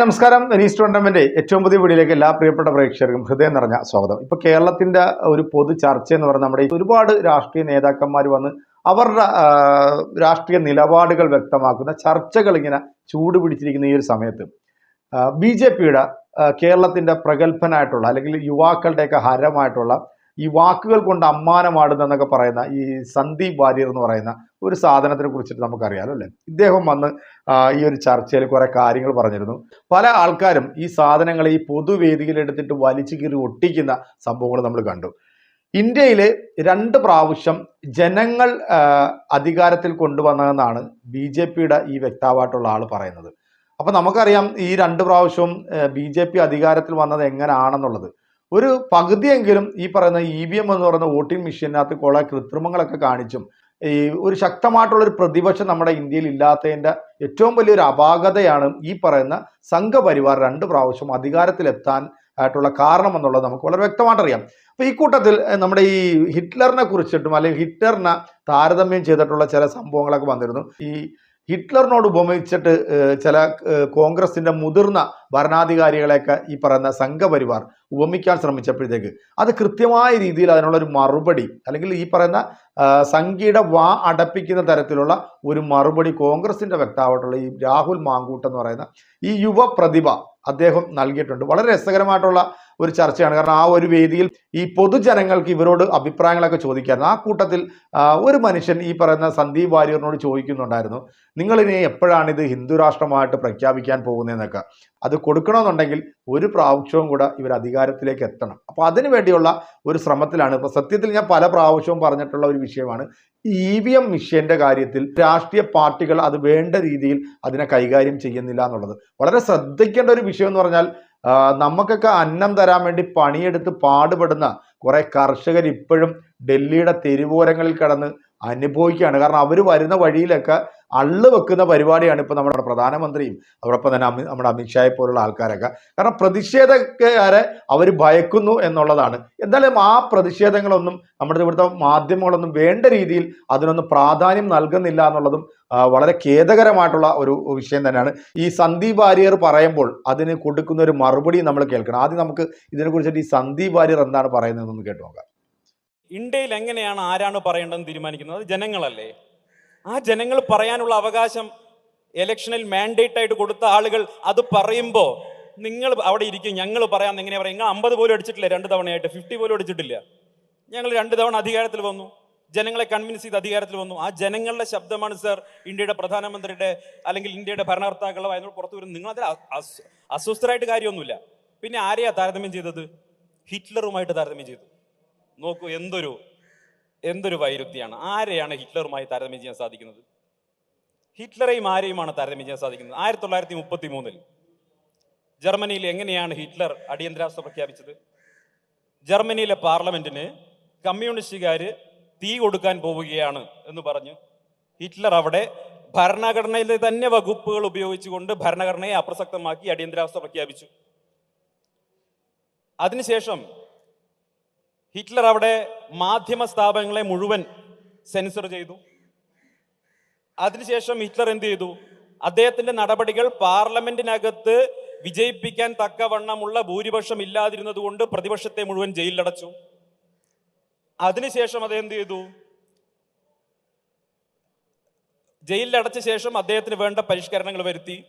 നമസ്കാരം. Venice tournament ഏറ്റവും പുതിയ വീഡിയോയിലേക്ക് എല്ലാ പ്രിയപ്പെട്ട പ്രേക്ഷകർക്കും ഹൃദയം നിറഞ്ഞ സ്വാഗതം. ഇപ്പൊ കേരളത്തിന്റെ ഒരു പൊതു ചർച്ച എന്ന് പറഞ്ഞാൽ നമ്മുടെ ഒരുപാട് രാഷ്ട്രീയ നേതാക്കന്മാർ വന്ന് അവരുടെ രാഷ്ട്രീയ നിലപാടുകൾ വ്യക്തമാക്കുന്ന ചർച്ചകൾ ഇങ്ങനെ ചൂട് പിടിച്ചിരിക്കുന്ന ഈ ഒരു സമയത്ത് ബി ജെ പിയുടെ കേരളത്തിന്റെ പ്രഗത്ഭനായിട്ടുള്ള അല്ലെങ്കിൽ യുവാക്കളുടെയൊക്കെ ഹരമായിട്ടുള്ള ഈ വാക്കുകൾ കൊണ്ട് അമ്മാനമാടുന്ന എന്നൊക്കെ പറയുന്ന ഈ സന്ദീപ് വാര്യർ എന്ന് പറയുന്ന ഒരു സാധനത്തിനെ കുറിച്ചിട്ട് നമുക്കറിയാലോ അല്ലേ? ഇദ്ദേഹം വന്ന് ഈ ഒരു ചർച്ചയിൽ കുറേ കാര്യങ്ങൾ പറഞ്ഞിരുന്നു. പല ആൾക്കാരും ഈ സാധനങ്ങളെ ഈ പൊതുവേദിയിൽ എടുത്തിട്ട് വലിച്ചു കീറി ഒട്ടിക്കുന്ന സംഭവങ്ങൾ നമ്മൾ കണ്ടു. ഇന്ത്യയിൽ രണ്ട് പ്രാവശ്യം ജനങ്ങൾ അധികാരത്തിൽ കൊണ്ടുവന്നതെന്നാണ് ബി ജെ പിയുടെ ഈ വ്യക്താവായിട്ടുള്ള ആൾ പറയുന്നത്. അപ്പൊ നമുക്കറിയാം ഈ രണ്ട് പ്രാവശ്യവും ബി ജെ പി അധികാരത്തിൽ വന്നത് എങ്ങനെയാണെന്നുള്ളത് ഒരു പകുതിയെങ്കിലും ഈ പറയുന്ന ഇ വി എം എന്ന് പറയുന്ന വോട്ടിംഗ് മെഷീനകത്ത് കുറെ കൃത്രിമങ്ങളൊക്കെ കാണിച്ചും. ഈ ഒരു ശക്തമായിട്ടുള്ള ഒരു പ്രതിപക്ഷം നമ്മുടെ ഇന്ത്യയിൽ ഇല്ലാത്തതിന്റെ ഏറ്റവും വലിയൊരു അപാകതയാണ് ഈ പറയുന്ന സംഘപരിവാർ രണ്ട് പ്രാവശ്യം അധികാരത്തിലെത്താൻ ആയിട്ടുള്ള കാരണം എന്നുള്ളത് നമുക്ക് വളരെ വ്യക്തമായിട്ട് അറിയാം. അപ്പൊ ഈ കൂട്ടത്തിൽ നമ്മുടെ ഈ ഹിറ്റ്ലറിനെ കുറിച്ചിട്ടും അല്ലെങ്കിൽ ഹിറ്റ്ലറിനെ താരതമ്യം ചെയ്തിട്ടുള്ള ചില സംഭവങ്ങളൊക്കെ വന്നിരുന്നു. ഈ ഹിറ്റ്ലറിനോട് ഉപമിച്ചിട്ട് ചില കോൺഗ്രസിന്റെ മുതിർന്ന ഭരണാധികാരികളെയൊക്കെ ഈ പറയുന്ന സംഘപരിവാർ ഉപമിക്കാൻ ശ്രമിച്ചപ്പോഴത്തേക്ക് അത് കൃത്യമായ രീതിയിൽ അതിനുള്ളൊരു മറുപടി അല്ലെങ്കിൽ ഈ പറയുന്ന സംഘിയുടെ വാ അടപ്പിക്കുന്ന തരത്തിലുള്ള ഒരു മറുപടി കോൺഗ്രസിന്റെ വ്യക്താവായിട്ടുള്ള ഈ രാഹുൽ മാങ്കൂട്ട് എന്ന് പറയുന്ന ഈ യുവ പ്രതിഭ അദ്ദേഹം നൽകിയിട്ടുണ്ട്. വളരെ രസകരമായിട്ടുള്ള ഒരു ചർച്ചയാണ്. കാരണം ആ ഒരു വേദിയിൽ ഈ പൊതുജനങ്ങൾക്ക് ഇവരോട് അഭിപ്രായങ്ങളൊക്കെ ചോദിക്കായിരുന്നു. ആ കൂട്ടത്തിൽ ഒരു മനുഷ്യൻ ഈ പറയുന്ന സന്ദീപ് വാര്യറിനോട് ചോദിക്കുന്നുണ്ടായിരുന്നു നിങ്ങളിനെ എപ്പോഴാണ് ഇത് ഹിന്ദു രാഷ്ട്രമായിട്ട് പ്രഖ്യാപിക്കാൻ പോകുന്നതെന്നൊക്കെ? അത് കൊടുക്കണമെന്നുണ്ടെങ്കിൽ ഒരു പ്രാവശ്യവും കൂടെ ഇവർ അധികാരത്തിലേക്ക് എത്തണം. അപ്പോൾ അതിനു വേണ്ടിയുള്ള ഒരു ശ്രമത്തിലാണ്. ഇപ്പോൾ സത്യത്തിൽ ഞാൻ പല പ്രാവശ്യവും പറഞ്ഞിട്ടുള്ള ഒരു വിഷയമാണ്. ഇ വി എം മിഷ്യന്റെ കാര്യത്തിൽ രാഷ്ട്രീയ പാർട്ടികൾ അത് വേണ്ട രീതിയിൽ അതിനെ കൈകാര്യം ചെയ്യുന്നില്ല എന്നുള്ളത്. വളരെ ശ്രദ്ധിക്കേണ്ട ഒരു വിഷയം എന്ന് പറഞ്ഞാൽ നമുക്കൊക്കെ അന്നം തരാൻ വേണ്ടി പണിയെടുത്ത് പാടുപെടുന്ന കുറെ കർഷകർ ഇപ്പോഴും ഡൽഹിയുടെ തെരുവോരങ്ങളിൽ കിടന്ന് അനുഭവിക്കുകയാണ്. കാരണം അവർ വരുന്ന വഴിയിലൊക്കെ അള്ളു വെക്കുന്ന പരിപാടിയാണ് ഇപ്പോൾ നമ്മുടെ പ്രധാനമന്ത്രിയും അതോടൊപ്പം തന്നെ നമ്മുടെ അമിത്ഷായെ പോലുള്ള ആൾക്കാരൊക്കെ. കാരണം പ്രതിഷേധക്കാരെ അവർ ഭയക്കുന്നു എന്നുള്ളതാണ്. എന്തായാലും ആ പ്രതിഷേധങ്ങളൊന്നും നമ്മുടെ ഇവിടുത്തെ മാധ്യമങ്ങളൊന്നും വേണ്ട രീതിയിൽ അതിനൊന്നും പ്രാധാന്യം നൽകുന്നില്ല എന്നുള്ളതും വളരെ ഖേദകരമായിട്ടുള്ള ഒരു വിഷയം തന്നെയാണ്. ഈ സന്ദീപ് വാര്യർ പറയുമ്പോൾ അതിന് കൊടുക്കുന്ന ഒരു മറുപടി നമ്മൾ കേൾക്കണം. ആദ്യം നമുക്ക് ഇതിനെ കുറിച്ചിട്ട് ഈ സന്ദീപ് വാര്യർ എന്താണ് പറയുന്നതെന്ന് കേട്ടു നോക്കാം. ഇന്ത്യയിൽ എങ്ങനെയാണ് ആരാണ് പറയേണ്ടതെന്ന് തീരുമാനിക്കുന്നത്? ജനങ്ങളല്ലേ? ആ ജനങ്ങൾ പറയാനുള്ള അവകാശം ഇലക്ഷനിൽ മാൻഡേറ്റ് ആയിട്ട് കൊടുത്ത ആളുകൾ അത് പറയുമ്പോൾ നിങ്ങൾ അവിടെ ഇരിക്കും. ഞങ്ങൾ പറയാമെന്ന് എങ്ങനെയാ പറയാം? നിങ്ങൾ അമ്പത് പോലും അടിച്ചിട്ടില്ല രണ്ട് തവണയായിട്ട്. ഫിഫ്റ്റി പോലും അടിച്ചിട്ടില്ല. ഞങ്ങൾ രണ്ട് തവണ അധികാരത്തിൽ വന്നു. ജനങ്ങളെ കൺവിൻസ് ചെയ്ത് അധികാരത്തിൽ വന്നു. ആ ജനങ്ങളുടെ ശബ്ദമാണ് സർ ഇന്ത്യയുടെ പ്രധാനമന്ത്രിയുടെ അല്ലെങ്കിൽ ഇന്ത്യയുടെ ഭരണകർത്താക്കളോ അതിനോട് പുറത്തു വരുന്നത്. അസ്- അസ്വസ്ഥരായിട്ട് കാര്യമൊന്നുമില്ല. പിന്നെ ആരെയാ താരതമ്യം ചെയ്തത്? ഹിറ്റ്ലറുമായിട്ട് താരതമ്യം ചെയ്തു. നോക്കൂ എന്തൊരു എന്തൊരു വൈരുദ്ധ്യമാണ്? ആരെയാണ് ഹിറ്റ്ലറുമായി താരതമ്യം ചെയ്യാൻ സാധിക്കുന്നത്? ഹിറ്റ്ലറെയും ആരെയുമാണ് താരതമ്യം ചെയ്യാൻ സാധിക്കുന്നത്? ആയിരത്തി തൊള്ളായിരത്തി മുപ്പത്തി മൂന്നിൽ ജർമ്മനിയിൽ എങ്ങനെയാണ് ഹിറ്റ്ലർ അടിയന്തരാവസ്ഥ പ്രഖ്യാപിച്ചത്? ജർമ്മനിയിലെ പാർലമെന്റിന് കമ്മ്യൂണിസ്റ്റുകാർ തീ കൊടുക്കാൻ പോവുകയാണ് എന്ന് പറഞ്ഞു. ഹിറ്റ്ലർ അവിടെ ഭരണഘടനയിലെ തന്നെ വകുപ്പുകൾ ഉപയോഗിച്ചുകൊണ്ട് ഭരണഘടനയെ അപ്രസക്തമാക്കി അടിയന്തരാവസ്ഥ പ്രഖ്യാപിച്ചു. അതിനുശേഷം ഹിറ്റ്ലർ അവിടെ മാധ്യമ സ്ഥാപനങ്ങളെ മുഴുവൻ സെൻസർ ചെയ്തു. അതിനുശേഷം ഹിറ്റ്ലർ എന്ത് ചെയ്തു? അദ്ദേഹത്തിന്റെ നടപടികൾ പാർലമെന്റിനകത്ത് വിജയിപ്പിക്കാൻ തക്കവണ്ണമുള്ള ഭൂരിപക്ഷം ഇല്ലാതിരുന്നത് കൊണ്ട് പ്രതിപക്ഷത്തെ മുഴുവൻ ജയിലിലടച്ചു. അതിനുശേഷം അദ്ദേഹം എന്ത് ചെയ്തു? ജയിലിലടച്ച ശേഷം അദ്ദേഹത്തിന് വേണ്ട പരിഷ്കരണങ്ങൾ വരുത്തി.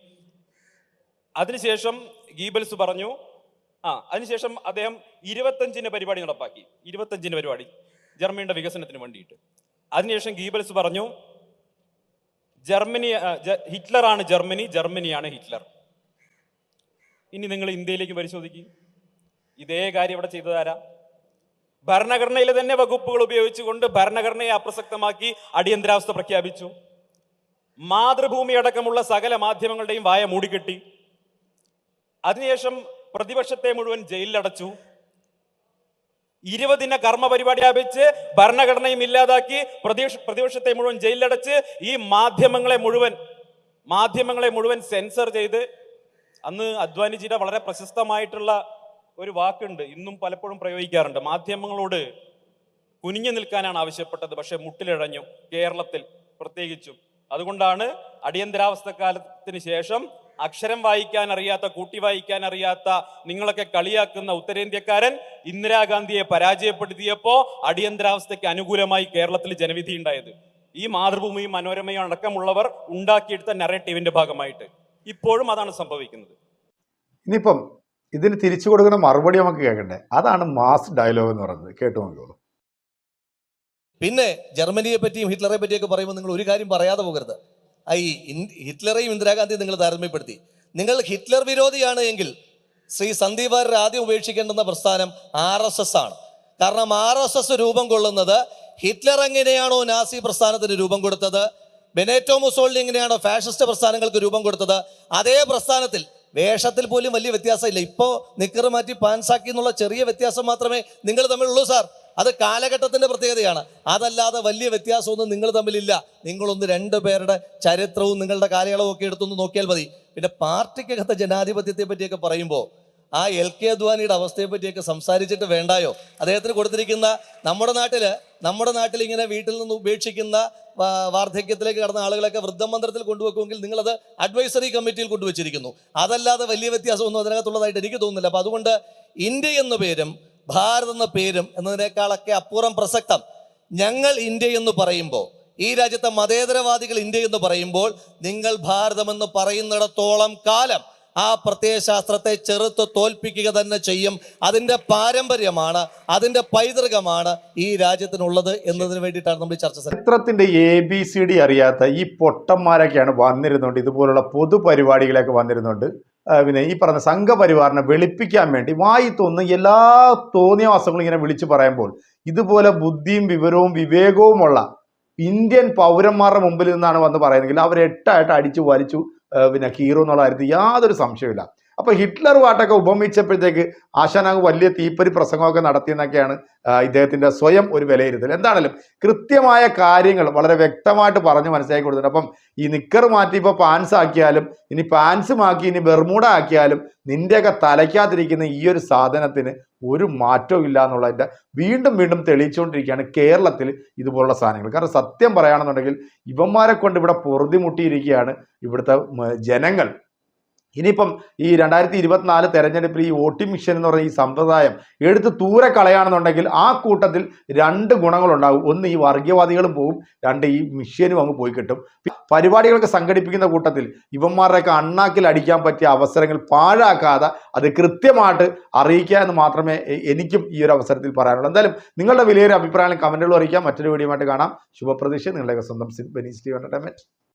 അതിനുശേഷം ഗീബൽസ് പറഞ്ഞു ആ അതിനുശേഷം അദ്ദേഹം ഇരുപത്തഞ്ചിന് പരിപാടി നടപ്പാക്കി. ഇരുപത്തഞ്ചിന് പരിപാടി ജർമ്മനിയുടെ വികസനത്തിന് വേണ്ടിയിട്ട്. അതിനുശേഷം ഗീബൽസ് പറഞ്ഞു ജർമ്മനി ഹിറ്റ്ലറാണ് ജർമ്മനി ജർമ്മനിയാണ് ഹിറ്റ്ലർ. ഇനി നിങ്ങൾ ഇന്ത്യയിലേക്ക് പരിശോധിക്കും. ഇതേ കാര്യം ഇവിടെ ചെയ്തതാരാ ഭരണഘടനയിലെ തന്നെ വകുപ്പുകൾ ഉപയോഗിച്ചുകൊണ്ട് ഭരണഘടനയെ അപ്രസക്തമാക്കി അടിയന്തരാവസ്ഥ പ്രഖ്യാപിച്ചു. മാതൃഭൂമി അടക്കമുള്ള സകല മാധ്യമങ്ങളുടെയും വായ മൂടിക്കെട്ടി. അതിനുശേഷം പ്രതിപക്ഷത്തെ മുഴുവൻ ജയിലിലടച്ചു. ഇരുപതിന കർമ്മ പരിപാടി ആപിച്ച് ഭരണഘടനയും ഇല്ലാതാക്കി പ്രതിപക്ഷ പ്രതിപക്ഷത്തെ മുഴുവൻ ജയിലിലടച്ച് ഈ മാധ്യമങ്ങളെ മുഴുവൻ മാധ്യമങ്ങളെ മുഴുവൻ സെൻസർ ചെയ്ത് അന്ന് അദ്വാനിജിയുടെ വളരെ പ്രശസ്തമായിട്ടുള്ള ഒരു വാക്കുണ്ട് ഇന്നും പലപ്പോഴും പ്രയോഗിക്കാറുണ്ട്. മാധ്യമങ്ങളോട് കുനിഞ്ഞു നിൽക്കാനാണ് ആവശ്യപ്പെട്ടത് പക്ഷെ മുട്ടിലിഴഞ്ഞു കേരളത്തിൽ പ്രത്യേകിച്ചും. അതുകൊണ്ടാണ് അടിയന്തരാവസ്ഥ കാലത്തിന് ശേഷം അക്ഷരം വായിക്കാൻ അറിയാത്ത കൂട്ടി വായിക്കാൻ അറിയാത്ത നിങ്ങളൊക്കെ കളിയാക്കുന്ന ഉത്തരേന്ത്യക്കാരൻ ഇന്ദിരാഗാന്ധിയെ പരാജയപ്പെടുത്തിയപ്പോ അടിയന്തരാവസ്ഥയ്ക്ക് അനുകൂലമായി കേരളത്തിൽ ജനവിധി ഉണ്ടായത്. ഈ മാതൃഭൂമിയും മനോരമയും അടക്കമുള്ളവർ ഉണ്ടാക്കിയെടുത്ത നറേറ്റീവിന്റെ ഭാഗമായിട്ട്. ഇപ്പോഴും അതാണ് സംഭവിക്കുന്നത്. ഇനിയിപ്പം ഇതിന് തിരിച്ചു കൊടുക്കുന്ന മറുപടി നമുക്ക് കേൾക്കണ്ടേ? അതാണ് മാസ് ഡയലോഗ് എന്ന് പറയുന്നത്. കേട്ടു നോക്കിയോളൂ പിന്നെ ജർമ്മനിയെ പറ്റിയും ഹിറ്റ്ലറെ പറ്റിയൊക്കെ പറയുമ്പോൾ നിങ്ങൾ ഒരു കാര്യം പറയാതെ പോകരുത്. ഈ ഹിറ്റ്ലറെയും ഇന്ദിരാഗാന്ധിയും നിങ്ങൾ താരതമ്യപ്പെടുത്തി. നിങ്ങൾ ഹിറ്റ്ലർ വിരോധിയാണ് എങ്കിൽ ശ്രീ സന്ദീപ് ആദ്യം ഉപേക്ഷിക്കേണ്ടുന്ന പ്രസ്ഥാനം ആർ എസ് എസ് ആണ്. കാരണം ആർ എസ് എസ് രൂപം കൊള്ളുന്നത് ഹിറ്റ്ലർ എങ്ങനെയാണോ നാസി പ്രസ്ഥാനത്തിന് രൂപം കൊടുത്തത് ബെനേറ്റോ മുസോളിനി എങ്ങനെയാണോ ഫാഷിസ്റ്റ് പ്രസ്ഥാനങ്ങൾക്ക് രൂപം കൊടുത്തത് അതേ പ്രസ്ഥാനത്തിൽ വേഷത്തിൽ പോലും വലിയ വ്യത്യാസമില്ല. ഇപ്പോൾ നിക്കർ മാറ്റി പാൻസാക്കി എന്നുള്ള ചെറിയ വ്യത്യാസം മാത്രമേ നിങ്ങൾ തമ്മിലുള്ളൂ സാർ. അത് കാലഘട്ടത്തിന്റെ പ്രത്യേകതയാണ്. അതല്ലാതെ വലിയ വ്യത്യാസമൊന്നും നിങ്ങൾ തമ്മിലില്ല. നിങ്ങളൊന്ന് രണ്ട് പേരുടെ ചരിത്രവും നിങ്ങളുടെ കാലയളവും ഒക്കെ എടുത്തൊന്ന് നോക്കിയാൽ മതി. പിന്നെ പാർട്ടിക്കകത്തെ ജനാധിപത്യത്തെ പറ്റിയൊക്കെ പറയുമ്പോൾ ആ എൽ കെ അദ്വാനിയുടെ അവസ്ഥയെ പറ്റിയൊക്കെ സംസാരിച്ചിട്ട് വേണ്ടായോ? അദ്ദേഹത്തിന് കൊടുത്തിരിക്കുന്ന നമ്മുടെ നാട്ടിൽ നമ്മുടെ നാട്ടിൽ ഇങ്ങനെ വീട്ടിൽ നിന്ന് ഉപേക്ഷിക്കുന്ന വാർദ്ധക്യത്തിലേക്ക് കടന്ന ആളുകളൊക്കെ വൃദ്ധമന്ത്രത്തിൽ കൊണ്ടുവെക്കുമെങ്കിൽ നിങ്ങളത് അഡ്വൈസറി കമ്മിറ്റിയിൽ കൊണ്ടുവച്ചിരിക്കുന്നു. അതല്ലാതെ വലിയ വ്യത്യാസമൊന്നും അതിനകത്തുള്ളതായിട്ട് എനിക്ക് തോന്നുന്നില്ല. അപ്പോൾ അതുകൊണ്ട് ഇന്ത്യ എന്ന പേരും ഭാരത് എന്ന പേരും എന്നതിനേക്കാളൊക്കെ അപ്പുറം പ്രസക്തം. ഞങ്ങൾ ഇന്ത്യ എന്ന് പറയുമ്പോൾ ഈ രാജ്യത്തെ മതേതരവാദികൾ ഇന്ത്യ എന്ന് പറയുമ്പോൾ നിങ്ങൾ ഭാരതമെന്ന് പറയുന്നിടത്തോളം കാലം ആ പ്രത്യയശാസ്ത്രത്തെ ചെറുത്ത് തോൽപ്പിക്കുക തന്നെ ചെയ്യും. അതിന്റെ പാരമ്പര്യമാണ് അതിന്റെ പൈതൃകമാണ് ഈ രാജ്യത്തിനുള്ളത് എന്നതിന് വേണ്ടിയിട്ടാണ് നമ്മൾ ചർച്ച ചെയ്യുന്നത്. എ ബി സി ഡി അറിയാത്ത ഈ പൊട്ടന്മാരൊക്കെയാണ് വന്നിരുന്നുണ്ട് ഇതുപോലുള്ള പൊതുപരിപാടികളൊക്കെ വന്നിരുന്നുണ്ട് പിന്നെ ഈ പറഞ്ഞ സംഘപരിവാറിനെ വെളുപ്പിക്കാൻ വേണ്ടി വായി തോന്നുന്ന എല്ലാ തോന്നിയവാസങ്ങളും ഇങ്ങനെ വിളിച്ചു പറയുമ്പോൾ ഇതുപോലെ ബുദ്ധിയും വിവരവും വിവേകവുമുള്ള ഇന്ത്യൻ പൗരന്മാരുടെ മുമ്പിൽ നിന്നാണ് വന്ന് പറയുന്നതെങ്കിൽ അവർ എട്ടായിട്ട് അടിച്ചു വലിച്ചു പിന്നെ കീറും എന്നുള്ള കാര്യത്തിൽ യാതൊരു സംശയമില്ല അപ്പൊ ഹിറ്റ്ലർ വാട്ടൊക്കെ ഉപമിച്ചപ്പോഴത്തേക്ക് ആശാനാഗ് വലിയ തീപ്പരി പ്രസംഗമൊക്കെ നടത്തിയെന്നൊക്കെയാണ് ഇദ്ദേഹത്തിന്റെ സ്വയം ഒരു വിലയിരുത്തൽ. എന്താണെങ്കിലും കൃത്യമായ കാര്യങ്ങൾ വളരെ വ്യക്തമായിട്ട് പറഞ്ഞ് മനസ്സിലാക്കി കൊടുത്തിട്ടുണ്ട്. അപ്പം ഈ നിക്കർ മാറ്റി ഇപ്പോൾ പാൻസ് ആക്കിയാലും ഇനി പാൻസ് മാക്കി ഇനി ബെർമൂഡ ആക്കിയാലും നിന്റെയൊക്കെ തലയ്ക്കാതിരിക്കുന്ന ഈ ഒരു സാധനത്തിന് ഒരു മാറ്റവും ഇല്ല എന്നുള്ളതിന്റെ വീണ്ടും വീണ്ടും തെളിയിച്ചുകൊണ്ടിരിക്കുകയാണ് കേരളത്തിൽ ഇതുപോലുള്ള സാധനങ്ങൾ. കാരണം സത്യം പറയുകയാണെന്നുണ്ടെങ്കിൽ ഇവന്മാരെ കൊണ്ട് ഇവിടെ പൊറുതിമുട്ടിയിരിക്കുകയാണ് ഇവിടുത്തെ ജനങ്ങൾ. ഇനിയിപ്പം ഈ രണ്ടായിരത്തി ഇരുപത്തിനാല് തെരഞ്ഞെടുപ്പിൽ ഈ വോട്ടിംഗ് മിഷൻ എന്ന് പറയുന്ന ഈ സമ്പ്രദായം എടുത്ത് ദൂരെ കളയാണെന്നുണ്ടെങ്കിൽ ആ കൂട്ടത്തിൽ രണ്ട് ഗുണങ്ങളുണ്ടാകും ഒന്ന് ഈ വർഗീയവാദികളും പോകും രണ്ട് ഈ മിഷ്യനും അങ്ങ് പോയി കിട്ടും. പരിപാടികളൊക്കെ സംഘടിപ്പിക്കുന്ന കൂട്ടത്തിൽ ഇവന്മാരുടെയൊക്കെ അണ്ണാക്കിൽ അടിക്കാൻ പറ്റിയ അവസരങ്ങൾ പാഴാക്കാതെ അത് കൃത്യമായിട്ട് അറിയിക്കുക എന്ന് മാത്രമേ എനിക്കും ഈ ഒരു അവസരത്തിൽ പറയാനുള്ളൂ. എന്തായാലും നിങ്ങളുടെ വലിയൊരു അഭിപ്രായങ്ങൾ കമന്റുകൾ അറിയിക്കാം. മറ്റൊരു വീഡിയോ ആയിട്ട് കാണാം. ശുഭപ്രതീക്ഷ. നിങ്ങളുടെ സ്വന്തം ബെനീസ് ടി എന്റർടൈൻമെന്റ്